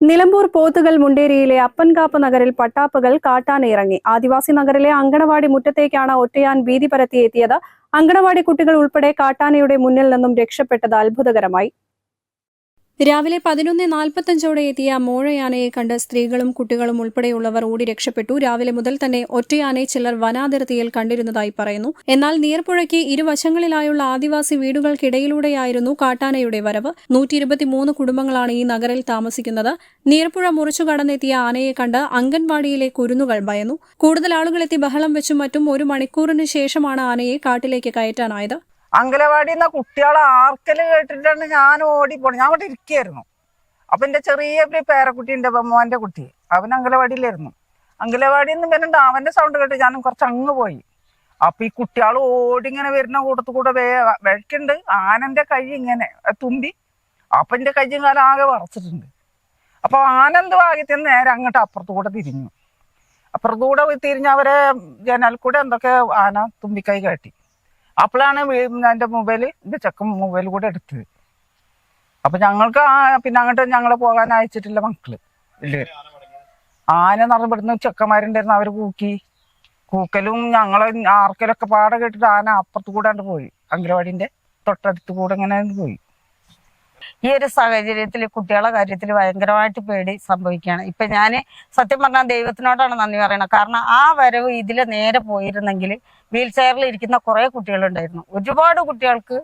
നിലമ്പൂർ പോത്തുകൽ മുണ്ടേരിയിലെ അപ്പൻകാപ്പ് നഗറിൽ പട്ടാപ്പുകൾ കാട്ടാനിറങ്ങി ആദിവാസി നഗറിലെ അങ്കണവാടി മുറ്റത്തേക്കാണ് ഒറ്റയാൻ ഭീതി പരത്തിയെത്തിയത് അങ്കണവാടി കുട്ടികൾ ഉൾപ്പെടെ കാട്ടാനയുടെ മുന്നിൽ നിന്നും രക്ഷപ്പെട്ടത് അത്ഭുതകരമായി. രാവിലെ പതിനൊന്ന് നാൽപ്പത്തഞ്ചോടെ എത്തിയ മോഴയാനയെ കണ്ട് സ്ത്രീകളും കുട്ടികളും ഉൾപ്പെടെയുള്ളവർ ഓടി രക്ഷപ്പെട്ടു. രാവിലെ മുതൽ തന്നെ ഒറ്റയാനയെ ചിലർ വനാതിർത്തിയിൽ കണ്ടിരുന്നതായി പറയുന്നു. എന്നാൽ നീർപ്പുഴയ്ക്ക് ഇരുവശങ്ങളിലായുള്ള ആദിവാസി വീടുകൾക്കിടയിലൂടെയായിരുന്നു കാട്ടാനയുടെ വരവ്. നൂറ്റി ഇരുപത്തിമൂന്ന് കുടുംബങ്ങളാണ് ഈ നഗറിൽ താമസിക്കുന്നത്. നീർപ്പുഴ മുറിച്ചു കടന്നെത്തിയ ആനയെ കണ്ട് അംഗൻവാടിയിലെ കുരുന്നുകൾ ഭയന്നു. കൂടുതൽ ആളുകളെത്തി ബഹളം വെച്ചും മറ്റും ഒരു മണിക്കൂറിന് ശേഷമാണ് ആനയെ കാട്ടിലേക്ക് കയറ്റാനായത്. അങ്കലവാടി എന്ന കുട്ടികളെ ആർക്കൽ കേട്ടിട്ടാണ് ഞാൻ ഓടിപ്പോണത്. ഞാൻ അവിടെ ഇരിക്കുകയായിരുന്നു അപ്പൊ എന്റെ ചെറിയ പേരക്കുട്ടി ഉണ്ട് മോന്റെ കുട്ടി. അവൻ അങ്കലവാടിയിലായിരുന്നു അങ്കലവാടിയിൽ നിന്ന് വരുന്നുണ്ട് അവന്റെ സൗണ്ട് കേട്ട് ഞാൻ കുറച്ച് അങ്ങ് പോയി. അപ്പൊ ഈ കുട്ടികൾ ഓടി ഇങ്ങനെ വരുന്ന കൂട്ടത്തു കൂടെ വേ വിഴക്കുണ്ട്. ആനന്റെ കൈ ഇങ്ങനെ തുമ്പി അപ്പൊ എന്റെ കയ്യും കാലം ആകെ വറച്ചിട്ടുണ്ട്. അപ്പൊ ആനന്ദ് ഭാഗ്യത്തിൽ നേരെ അങ്ങോട്ട് അപ്പുറത്തു കൂടെ തിരിഞ്ഞു. അപ്പുറത്തു കൂടെ തിരിഞ്ഞ് അവരെ ജനൽ കൂടെ എന്തൊക്കെ ആന തുമ്പിക്കൈ കാട്ടി. അപ്പോഴാണ് എന്റെ മൊബൈൽ എന്റെ ചെക്കൻ മൊബൈൽ കൂടെ എടുത്തത്. അപ്പൊ ഞങ്ങൾക്ക് ആ- പിന്നെ അങ്ങോട്ട് ഞങ്ങളെ പോകാൻ അയച്ചിട്ടില്ല മക്കൾ. ഇല്ലേ? ആന നിറഞ്ഞിടുന്ന ചെക്കന്മാരുണ്ടായിരുന്നു അവർ കൂക്കി. കൂക്കലും ഞങ്ങളെ ആർക്കലൊക്കെ പാടെ കേട്ടിട്ട് ആന അപ്പുറത്ത് കൂടാണ്ട് പോയി. അങ്കനവാടിന്റെ തൊട്ടടുത്ത് കൂടെ ഇങ്ങനെ പോയി. ഈ ഒരു സാഹചര്യത്തിൽ കുട്ടികളെ കാര്യത്തിൽ ഭയങ്കരമായിട്ട് പേടി സംഭവിക്കുകയാണ്. ഇപ്പൊ ഞാൻ സത്യം പറഞ്ഞാൽ ദൈവത്തിനോടാണ് നന്ദി പറയണത്. കാരണം ആ വരവ് ഇതിലെ നേരെ പോയിരുന്നെങ്കിൽ വീൽ ചെയറിൽ ഇരിക്കുന്ന കുറെ കുട്ടികളുണ്ടായിരുന്നു. ഒരുപാട് കുട്ടികൾക്ക്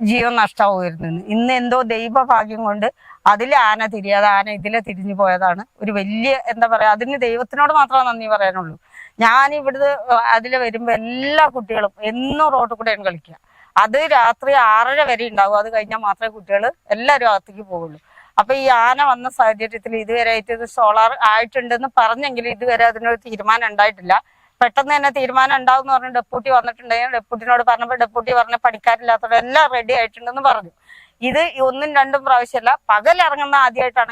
ജീവൻ നഷ്ടമാവുമായിരുന്നു ഇന്ന്. എന്തോ ദൈവഭാഗ്യം കൊണ്ട് അതിലെ ആന തിരിയാതെ ആന ഇതിലെ തിരിഞ്ഞു പോയതാണ്. ഒരു വലിയ എന്താ പറയാ അതിന് ദൈവത്തിനോട് മാത്രമേ നന്ദി പറയാനുള്ളൂ. ഞാൻ ഇവിടുന്ന് അതിൽ വരുമ്പോൾ എല്ലാ കുട്ടികളും എന്നും റോഡിൽ കൂടെയാണ് കളിക്കുക. അത് രാത്രി ആറര വരെ ഉണ്ടാവും. അത് കഴിഞ്ഞാൽ മാത്രമേ കുട്ടികൾ എല്ലാവരും അകത്തേക്ക് പോകുള്ളൂ അപ്പൊ ഈ ആന വന്ന സാഹചര്യത്തിൽ ഇതുവരെ ആയിട്ട് ഇത് സോളാർ ആയിട്ടുണ്ടെന്ന് പറഞ്ഞെങ്കിലും ഇതുവരെ അതിനൊരു തീരുമാനം ഉണ്ടായിട്ടില്ല. പെട്ടെന്ന് തന്നെ തീരുമാനം ഉണ്ടാവും എന്ന് പറഞ്ഞ് ഡെപ്യൂട്ടി വന്നിട്ടുണ്ടെങ്കിൽ ഡെപ്യൂട്ടിനോട് പറഞ്ഞപ്പോൾ ഡെപ്യൂട്ടി പറഞ്ഞ പഠിക്കാരില്ലാത്തവരെല്ലാം റെഡി ആയിട്ടുണ്ടെന്ന് പറഞ്ഞു. ഇത് ഒന്നും രണ്ടും പ്രാവശ്യമല്ല പകൽ ഇറങ്ങുന്ന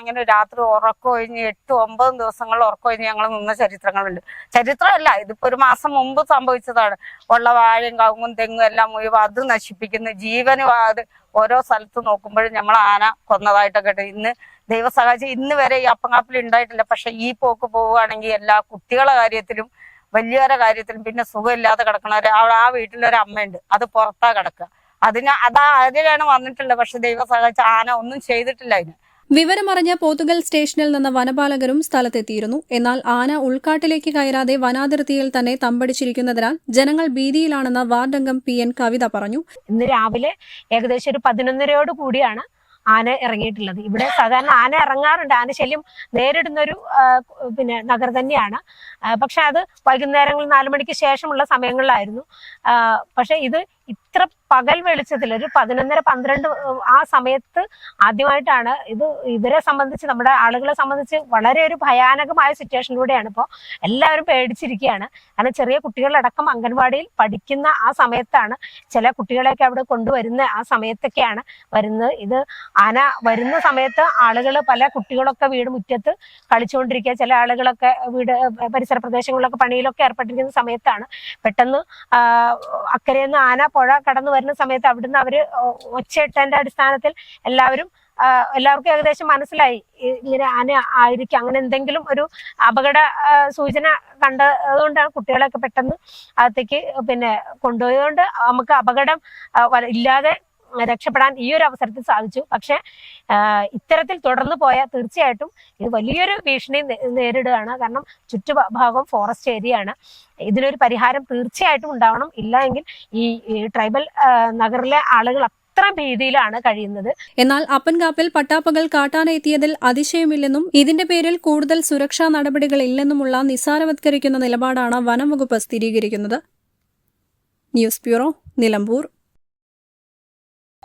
ഇങ്ങനെ രാത്രി ഉറക്കം ഒഴിഞ്ഞ് എട്ട് ഒമ്പതും ദിവസങ്ങൾ ഉറക്കം ഒഴിഞ്ഞ് ഞങ്ങൾ നിന്ന ചരിത്രങ്ങളുണ്ട്. ചരിത്രമല്ല ഇതിപ്പോ ഒരു മാസം മുമ്പ് സംഭവിച്ചതാണ്. ഉള്ള വാഴയും കവുങ്ങും തെങ്ങും എല്ലാം മുഴുവൻ അത് നശിപ്പിക്കുന്ന. ജീവനും അത് ഓരോ സ്ഥലത്ത് നോക്കുമ്പോഴും നമ്മൾ ആന കൊന്നതായിട്ടൊക്കെ ഉണ്ട്. ഇന്ന് ദൈവ സഹായിച്ച് ഇന്ന് വരെ ഈ അപ്പങ്ങാപ്പിൽ ഉണ്ടായിട്ടില്ല. പക്ഷെ ഈ പോക്ക് പോവുകയാണെങ്കിൽ എല്ലാ കുട്ടികളെ കാര്യത്തിലും വലിയവരെ കാര്യത്തിലും പിന്നെ സുഖമില്ലാതെ കിടക്കണവരെ ആ വീട്ടിലൊരു അമ്മയുണ്ട്. അത് പുറത്താ കിടക്കുക. അതിന് അതാ അതിലാണ് വന്നിട്ടുള്ളത്. പക്ഷെ ദൈവ സഹായിച്ച ആന ഒന്നും ചെയ്തിട്ടില്ല അതിന്. വിവരമറിഞ്ഞ പോത്തുകൽ സ്റ്റേഷനിൽ നിന്ന് വനപാലകരും സ്ഥലത്തെത്തിയിരുന്നു. എന്നാൽ ആന ഉൾക്കാട്ടിലേക്ക് കയറാതെ വനാതിർത്തിയിൽ തന്നെ തമ്പടിച്ചിരിക്കുന്നതിനാൽ ജനങ്ങൾ ഭീതിയിലാണെന്ന് വാർഡംഗം പി എൻ കവിത പറഞ്ഞു. ഇന്ന് രാവിലെ ഏകദേശം ഒരു പതിനൊന്നരയോട് കൂടിയാണ് ആന ഇറങ്ങിയിട്ടുള്ളത്. ഇവിടെ സാധാരണ ആന ഇറങ്ങാറുണ്ട്. ആന ശല്യം നേരിടുന്ന ഒരു പിന്നെ നഗർ തന്നെയാണ്. പക്ഷെ അത് വൈകുന്നേരങ്ങളിൽ നാലു മണിക്ക് ശേഷമുള്ള സമയങ്ങളിലായിരുന്നു. പക്ഷെ ഇത് ഇത്ര പകൽ വെളിച്ചത്തിൽ ഒരു പതിനൊന്നര പന്ത്രണ്ട് ആ സമയത്ത് ആദ്യമായിട്ടാണ് ഇത് ഇവരെ സംബന്ധിച്ച് നമ്മുടെ ആളുകളെ സംബന്ധിച്ച് വളരെ ഒരു ഭയാനകമായ സിറ്റുവേഷനിലൂടെയാണ് ഇപ്പോൾ എല്ലാവരും പേടിച്ചിരിക്കുകയാണ്. കാരണം ചെറിയ കുട്ടികളടക്കം അംഗൻവാടിയിൽ പഠിക്കുന്ന ആ സമയത്താണ് ചില കുട്ടികളെയൊക്കെ അവിടെ കൊണ്ടുവരുന്ന ആ സമയത്തൊക്കെയാണ് വരുന്നത്. ഇത് ആന വരുന്ന സമയത്ത് ആളുകൾ പല കുട്ടികളൊക്കെ വീട് മുറ്റത്ത് കളിച്ചുകൊണ്ടിരിക്കുക. ചില ആളുകളൊക്കെ വീട് പരിസര പ്രദേശങ്ങളിലൊക്കെ പണിയിലൊക്കെ ഏർപ്പെട്ടിരിക്കുന്ന സമയത്താണ് പെട്ടെന്ന് അക്കരെ അക്കരയിൽ നിന്ന് ആന പുഴ കടന്നു വരുന്ന സമയത്ത് അവിടുന്ന് അവർ ഒച്ചയിട്ടതിന്റെ അടിസ്ഥാനത്തിൽ എല്ലാവരും എല്ലാവർക്കും ഏകദേശം മനസ്സിലായി. ഇങ്ങനെ ആന ആയിരിക്കും. അങ്ങനെ എന്തെങ്കിലും ഒരു അപകട സൂചന കണ്ടതുകൊണ്ടാണ് കുട്ടികളെയൊക്കെ പെട്ടെന്ന് അകത്തേക്ക് പിന്നെ കൊണ്ടുപോയതുകൊണ്ട് നമുക്ക് അപകടം ഇല്ലാതെ രക്ഷപ്പെടാൻ ഈ ഒരു അവസരത്തിൽ സാധിച്ചു. പക്ഷെ ഇത്തരത്തിൽ തുടർന്ന് പോയാൽ തീർച്ചയായിട്ടും ഇത് വലിയൊരു ഭീഷണി നേരിടുകയാണ്. കാരണം ചുറ്റുഭാഗം ഫോറസ്റ്റ് ഏരിയയാണ് ഇതിനൊരു പരിഹാരം തീർച്ചയായിട്ടും ഉണ്ടാവണം. ഇല്ല എങ്കിൽ ഈ ട്രൈബൽ നഗറിലെ ആളുകൾ അത്ര ഭീതിയിലാണ് കഴിയുന്നത്. എന്നാൽ അപ്പൻകാപ്പിൽ പട്ടാപ്പകൽ കാട്ടാന എത്തിയതിൽ അതിശയമില്ലെന്നും ഇതിന്റെ പേരിൽ കൂടുതൽ സുരക്ഷാ നടപടികൾ ഇല്ലെന്നുമുള്ള നിസ്സാരവത്കരിക്കുന്ന നിലപാടാണ് വനംവകുപ്പ് സ്ഥിരീകരിക്കുന്നത്. News bureau Nilambur.